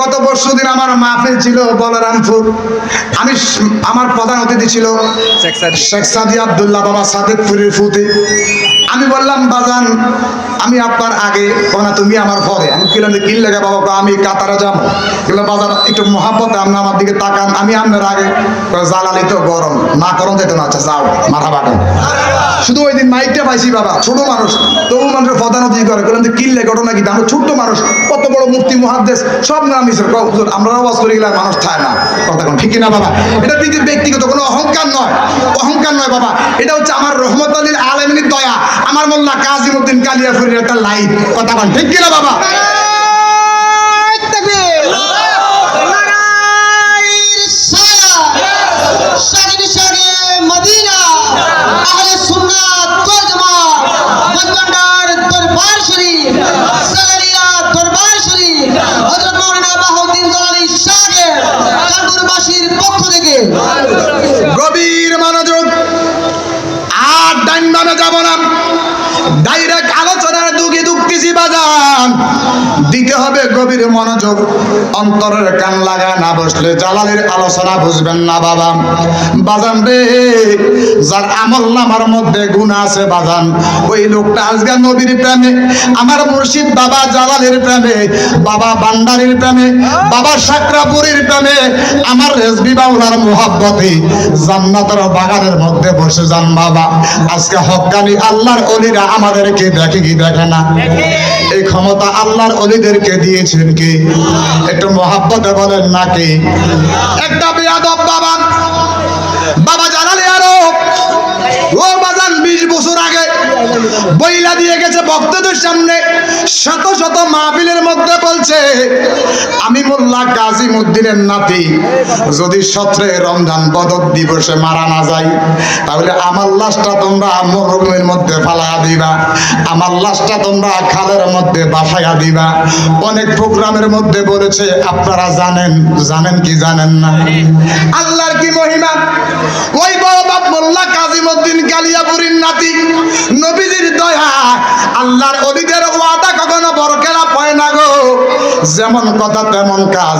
গত পরশু দিন আমার মাহফিল ছিল বলরামপুর। আমি আমার প্রধান অতিথি ছিল শেখ সাদি আবদুল্লাহ বাবা সাদেকপুরের ফুতে। আমি বললাম বাজান আমি আপনার আগে কোনা তুমি আমার পরে। আমি কিলাম যে কিল লেগে বাবা আমি কাতারে যাব। কিলো বাজার একটু মহাপতে আপনি আমার দিকে তাকান আমি আপনার আগে। জ্বালালি তো গরম না গরম যেত না আচ্ছা যাও মাথা বাটান শুধু ওই দিন মাইকটা পাইছি বাবা, ছোট মানুষ। তবু মানুষের প্রধান অতিথি করে যে কিল্লে ঘটনা কি? আমরা ছোট্ট মানুষ, কত বড় মুক্তি মহাদেশ, সব নাম মিশর আমরা আওয়াজ করে গেলে মানুষ থায় না। কথা ঠিক না বাবা? এটা ব্যক্তিগত, কোনো অহংকার নয়। অহংকার নয় বাবা। এটা হচ্ছে আমার রহমত আলীর আলমিনীর দয়া। আমার মোল্লা কাজিমুদ্দিন কালিয়াফুরের একটা লাইফ কথা ঠিক কিনা বাবা? সালাম দিতে হবে গভীর মনোযোগ। অন্তরের কান লাগা না বসলে জালালের আলোচনা বুঝবেন না বাবা। বাজান রে, যার আমল নামার মধ্যে গুণ আছে বাজান। ওই লোকটা আজকে নবীর প্রেমে, আমার মুর্শিদ বাবা জালালের প্রেমে, বাবা বান্ডারির প্রেমে, বাবা সাকরাপুরীর প্রেমে, আমার রেসবি বাউলার মোহাব্বতে জান্নাতের বাগানের মধ্যে বসে যান বাবা। আজকে হক্কানি আল্লাহর অলিরা আমাদেরকে দেখে কি দেখে না? এই ক্ষমতা আল্লাহর অলিদেরকে দিয়েছেন কে? একটু মহাব্বত বলেন না কে? একটা বেয়াদব বাবা বাবা জানালে আরও। ও বাজান বিশ বছর আগে বইলা দিয়ে গেছে ভক্তদের সামনে। শত শত মাহফিলের মধ্যে বলছে আমি মোল্লা কাজী উদ্দিনের নাতি। যদি সত্রে রমজান বদক দিবসে মারা না যায় তাহলে আমার লাশটা তোমরা মরুভূমির মধ্যে ফালা দিবা। আমার লাশটা তোমরা খালের মধ্যে বাসায়া দিবা। অনেক প্রোগ্রামের মধ্যে বলেছে আপনারা জানেন জানেন কি জানেন না? আল্লাহর কি মহিমা? ওই বড় বাপ মোল্লা কাজিমউদ্দিন কালিয়াপুরীর নাতি। নবীজির দয়া, আল্লাহর অলিদের ওয়াদা কখনো বরকেলা পায় না গো। যেমন কথা তেমন কাজ।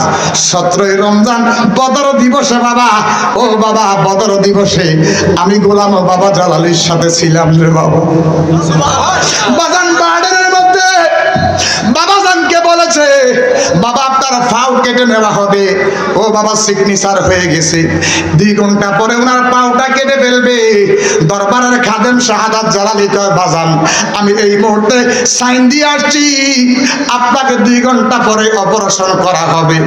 সতেরোই রমজান, বদর দিবসে বাবা। ও বাবা, বদর দিবসে আমি গোলাম বাবা জালালির সাথে ছিলাম রে বাবা। বাজান বার্ডেনের মধ্যে বাবা জানকে বলেছে, বাবা ফাও কেটে নেওয়া হবে। ও বাবা সিগনেচার হয়ে গেছে। দুই ঘণ্টা পরে ওনার পাউটা কেটে ফেলবে। দরবারের খাদেম শাহাদাত জালালি কয় বাজান। আমি এই মুহূর্তে সাইন দিয়ে আসছি। আপনাকে দুই ঘণ্টা পরে অপারেশন করা হবে।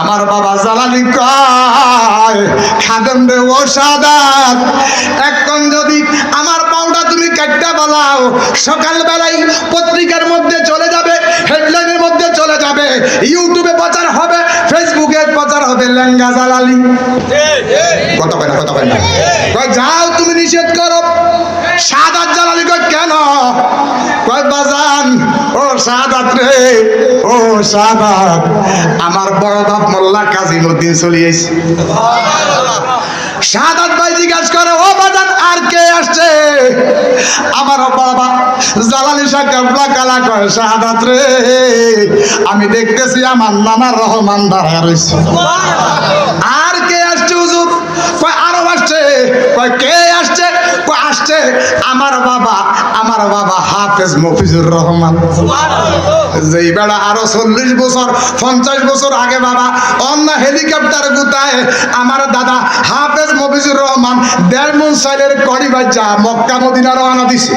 আমার বাবা জালালি কয়, খাদেম রে, ও শাহাদাত, এখন যদি আমার পাওটা তুমি কাটটা বলাও, সকালবেলায় পত্রিকার মধ্যে চলে যাবে চলে যাবে ইউটিউবে প্রচার হবে ফেসবুকে প্রচার হবে, লেঙ্গা জালালি কত না কত না। যাও তুমি নিষেধ করো। সাদাত জালালি কয়, কেন? কয়, বাজান, ও সাদাত রে, ও সাদাত। আমার বড় বাপ মোল্লা কাজিমুদ্দিন চলিয়েছে সাদাত ভাই জিজ্ঞাসা করে ও বাজান আর কে আসছে আমার বাবা কালা কয় রে? আমি দেখতেছি আমার নানা রহমান দাঁড়ায় রয়েছে আর কে আসছে হুজুর? কয় আরও আসছে। কয় কে আসছে? কয় আসছে আমার বাবা। আমার বাবা হাফেজ মফিজুর রহমান। যেই বেড়া আরও চল্লিশ বছর পঞ্চাশ বছর আগে বাবা অন্য হেলিকপ্টার গুতায় আমার দাদা হাফেজ মফিজুর রহমান দেড় মন সাইলের কড়ি বাচ্চা মক্কা মদিনা রওনা দিছে।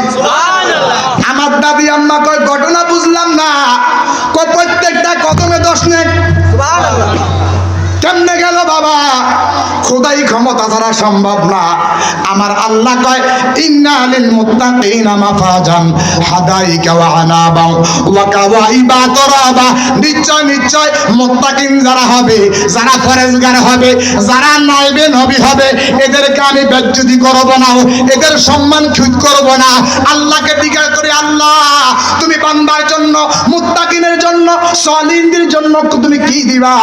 আমার দাদি আম্মা কয় ঘটনা বুঝলাম না। কয় প্রত্যেকটা কদমে দশ নেক কেমনে গেল বাবা? খোদাই ক্ষমতা ছাড়া সম্ভব না। আমার আল্লাহ কয়, ইন্না লিল মুত্তাকিনা মাফাজান, হাদাইকা ওয়া আনাবা, ওয়া কাওয়াইবা তরাবা। নিশ্চয় নিশ্চয়, মুত্তাকিন যারা হবে, যারা ফরেজগার হবে, যারা নাইবে নবী হবে, এদেরকে আমি বেজ্জতি করব না, এদের সম্মান ক্ষুত করব না। আল্লাহকে জিজ্ঞাসা করি, আল্লাহ, তুমি বান্দার জন্য জন্য সলিনদের জন্য তুমি কি দিবা?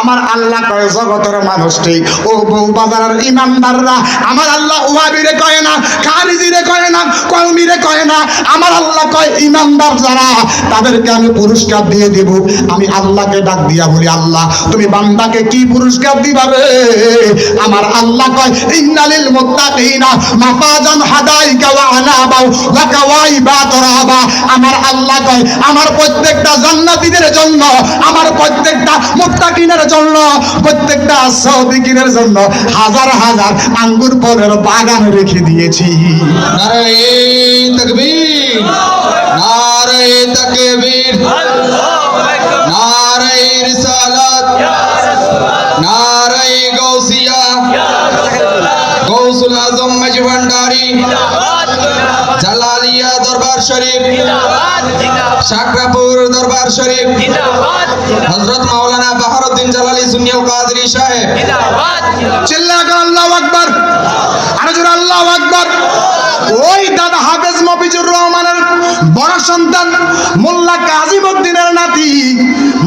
আমার আল্লাহ কয়, জগতের মানুষটি। ও বউ বাজারের ইমানদাররা, আমার আল্লাহ ওয়াবিরে কয় না, খারিজিরে কয় না, কওমিরে কয় না। আমার আল্লাহ কয়, ইমানদার যারা, তাদেরকে আমি পুরস্কার দিয়ে দেব। আমি আল্লাহকে ডাক দিয়া বলি, আল্লাহ, তুমি বান্দাকে কি পুরস্কার দিবা রে? আমার আল্লাহ কয়, ইন্নালিল মুত্তাকিনা মাফাজান হাদাইকা ওয়া আনাবা ওয়া কাওয়াইবা তরাবা আমার আল্লাহ কয়, আমার প্রত্যেকটা জান্নাতীদের জন্য আমার প্রত্যেকটা মুত্তাকিনের জন্য, প্রত্যেকটা সাদিকিনের জন্য হাজার হাজার আঙ্গুর ফলের বাগান রেখে দিয়েছি। মজভান্ডারি জালালিয়া দরবার শরীফ শাকরাপুর দরবার শরীফ। হযরত মাওলানা বাহারউদ্দিন জালালি সুন্নিয়াল কাদরি সাহেব। চিল্লা কর আল্লাহু আকবার। আর জোরে আল্লাহু আকবার। ওই দাদা হাফেজ মফিজুর রহমানের বড় সন্তান মোল্লা কাজিমউদ্দিনের নাতি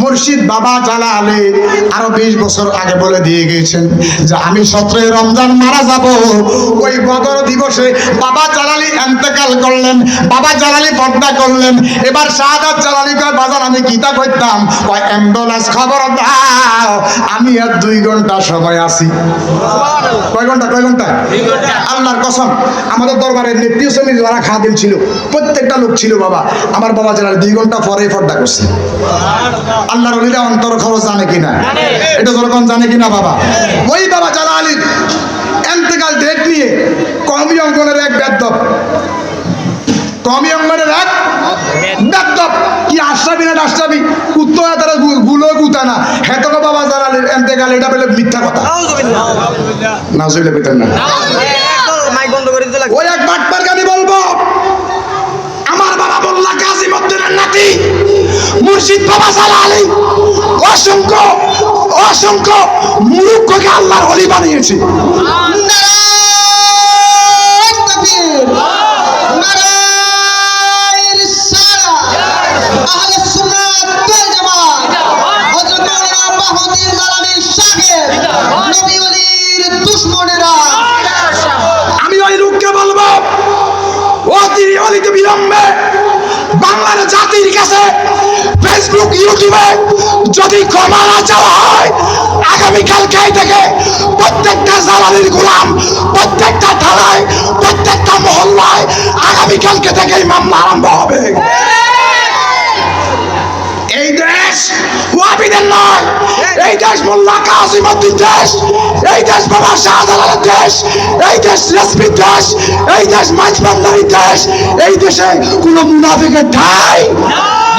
মুর্শিদ বাবা জালালে আরও বিশ বছর আগে বলে দিয়ে গিয়েছেন যে আমি সতেরোই রমজান মারা যাব। ওই বদর দিবসে বাবা জালালি এন্তেকাল করলেন, বাবা জালালি পর্দা করলেন। এবার শাহাদাত জালালি কয়, বাজার, আমি গীতা করতাম? কয়, অ্যাম্বুলেন্স খবর দাও, আমি আর দুই ঘণ্টা সময় আছি। কয় ঘণ্টা কয় ঘণ্টা? আল্লাহর কসম, আমাদের দরবারের নেত্রী শ্রেণির যারা খাদিম ছিল, প্রত্যেকটা লোক ছিল বাবা। আমার বাবা যারা দুই ঘণ্টা পরে পর্দা করছে। আল্লাহর অলিরা অন্তর খরচ জানে কিনা? এটা যখন জানে কিনা বাবা? ওই বাবা যারা আলীর এন্তেকাল ডেট নিয়ে কমি অঙ্কনের এক বেদ্যপ কমি অঙ্গনের এক বেদ্যপ কি আশ্রাবি না আশ্রাবি উত্তর তারা গুলো গুতা না। হেতক বাবা যারা আলীর এন্তেকাল এটা বলে মিথ্যা কথা। না জইলে পেতেন না। ওই এক বাটপারকে বাবা সালা আলী অসংখ্য অসংখ্য মুরুক্ষকে আল্লাহর অলি বানিয়েছে। আমি ওই লোককে বলব অতি অলিত বিলম্বে বাংলার জাতির কাছে ফেসবুক ইউটিউবে যদি ক্ষমা না চাওয়া হয়, আগামীকালকে থেকে প্রত্যেকটা জ্বালানির গোলাম, প্রত্যেকটা থানায় দেশ মোল্লা কাসিমউদ্দিন দেশ এই দেশ বাবা শাহজালালের দেশ এই দেশ রেসমির দেশ এই দেশ মাঝবান্দারি দেশ এই দেশে কোনো মুনাফিকের ঠাই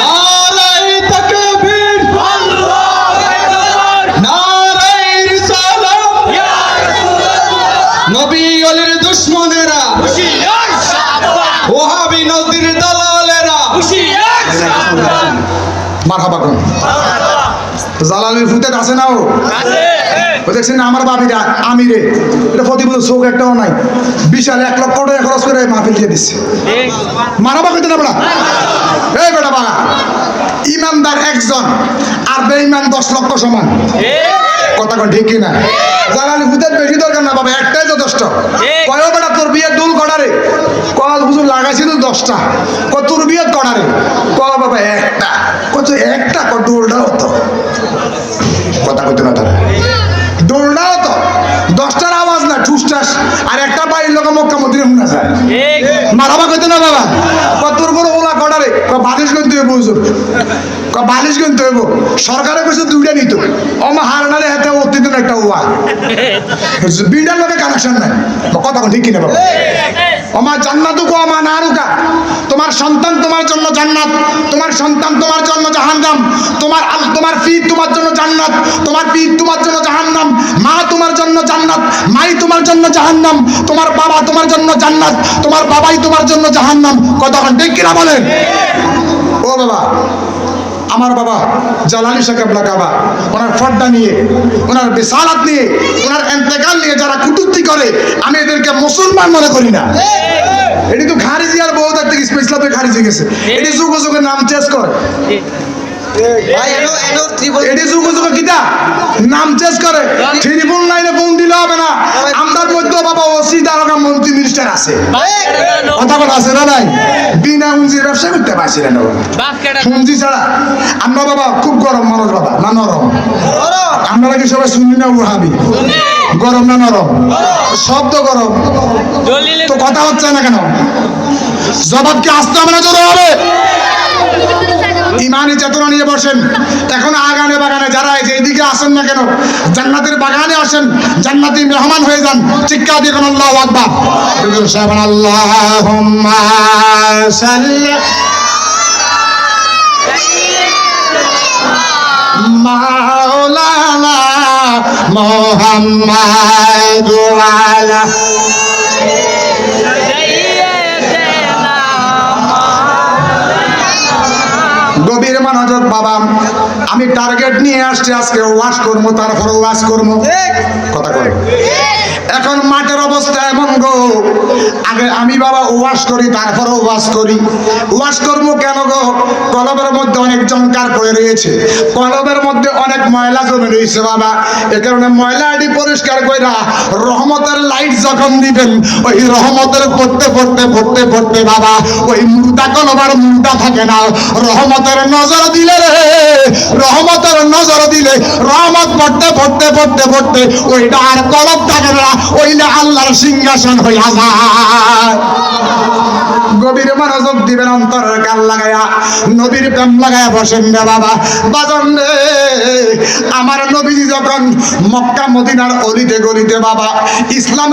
নারায়ে তকবীর নারায়ে রিসালাত নবী ওলির দুশমনেরা ওহাবি নদীর দালালেরা মারহাবা কোন জালালের ফুতেত আছে না ও ও দেখছেন না আমার বাবিরা আমিরে এটা প্রতিবন্ধ চোখ একটাও নাই। বিশাল এক লক্ষ টাকা খরচ করে মাহফিল দিয়ে দিচ্ছে মারাবা কইতে না বড়া এই বেটা বাবা ইমানদার একজন আর বেঈমান দশ লক্ষ সমান। কথা কন ঠিক কিনা? জালালি ফুতের বেশি দরকার না বাবা একটাই যথেষ্ট। কয় বেটা তোর বিয়ে দুল কটারে কল হুজুর লাগাইছিল দশটা। ক তোর বিয়ে কটারে ক বাবা একটা। কত একটা ক দোলটাও তো। মারাবা কইতে না বাবা ক তোর বড় ওলা কটারে ক বালিশ কিনতে হইব হুজুর। ক বালিশ কিনতে হইব। সরকারে কইছে দুইটা নিত। অমা হারনারে হাতে অতীত একটা ওয়া বিড়ার লোকে কানেকশন নাই। কথা ঠিক কিনা বাবা? আমার জান্নাতু কো আমা নারুকা। তোমার সন্তান তোমার জন্য জান্নাত, তোমার সন্তান তোমার জন্য জাহান্নাম, তোমার তোমার পীর তোমার জন্য জান্নাত, তোমার পীর তোমার জন্য জাহান্নাম, মা তোমার জন্য জান্নাত, মাই তোমার জন্য জাহান্নাম, তোমার বাবা তোমার জন্য জান্নাত, তোমার বাবাই তোমার জন্য জাহান্নাম। কতক্ষণ? ঠিক কিনা বলেন? ও বাবা। আমার বাবা জালালি সাকাবলা কাবা ওনার ফর্দা নিয়ে ওনার বিশালাত নিয়ে ওনার এন্তেকাল নিয়ে যারা কুটুক্তি করে আমি এদেরকে মুসলমান মনে করি না। এটি তো খারিজি আর বহু তার থেকে স্পেশাল খারিজি গেছে। এটি যুগ যুগের নাম চেঞ্জ করে। এটি যুগ যুগে কিতা? নাম চেঞ্জ করে ট্রিপল লাইনে ফোন দিলে হবে না আমদার মধ্যে বাবা ওসি দারোগা মন্ত্রী প্রতিষ্ঠান আছে। কথা বলা আছে না নাই? বিনা পুঁজির ব্যবসা করতে পারছি না পুঁজি ছাড়া আমরা বাবা খুব গরম মানুষ বাবা না নরম। আপনারা কি সবাই শুনি না উহাবি গরম না নরম? শব্দ গরম। তো কথা হচ্ছে না কেন? জবাব কি আসতে না জোরে হবে? ইমানি চেতনা নিয়ে বসেন, এখন আগানে বাগানে যারা এই যে আসেন না কেন, জান্নাতের বাগানে আসেন, জান্নাতি মেহমান হয়ে যান, চিৎকার দিয়ে কোন, আল্লাহ আকবার। সাহেব মাওলানা মোহাম্মদ বাবা আমি টার্গেট নিয়ে আসছি আজকে ওয়াশ করব তারপরে ওয়াশ করব। কথা কর এখন মাঠের অবস্থা এমন গো। আগে আমি বাবা ওয়াশ করি তারপরে ওয়াশ করি। ওয়াশ করব কেন গো? কলবের মধ্যে অনেক জঙ্কার পড়ে রয়েছে। কলবের মধ্যে অনেক ময়লা জমে রয়েছে বাবা। এ কারণে ময়লাটি পরিষ্কার কইরা রহমতের লাইট যখন দিবেন ওই রহমতের পড়তে পড়তে পড়তে পড়তে বাবা ওই মুর্দা কলবার মুর্দা থাকে না। রহমতের নজর দিলে রে রহমতের নজর দিলে, রহমত পড়তে পড়তে পড়তে পড়তে ওইটা আর কলব থাকে না ওইটা আল্লাহর সিংহাসন হইয়া যায় মনোযোগ দিবেন গাল লাগায়া, নবীর প্রেম লাগায়া বসেন রে বাবা। বাজন রে, আমার নবীজি যখন মক্কা, মদিনার অলিতে গলিতে বাবা, ইসলামের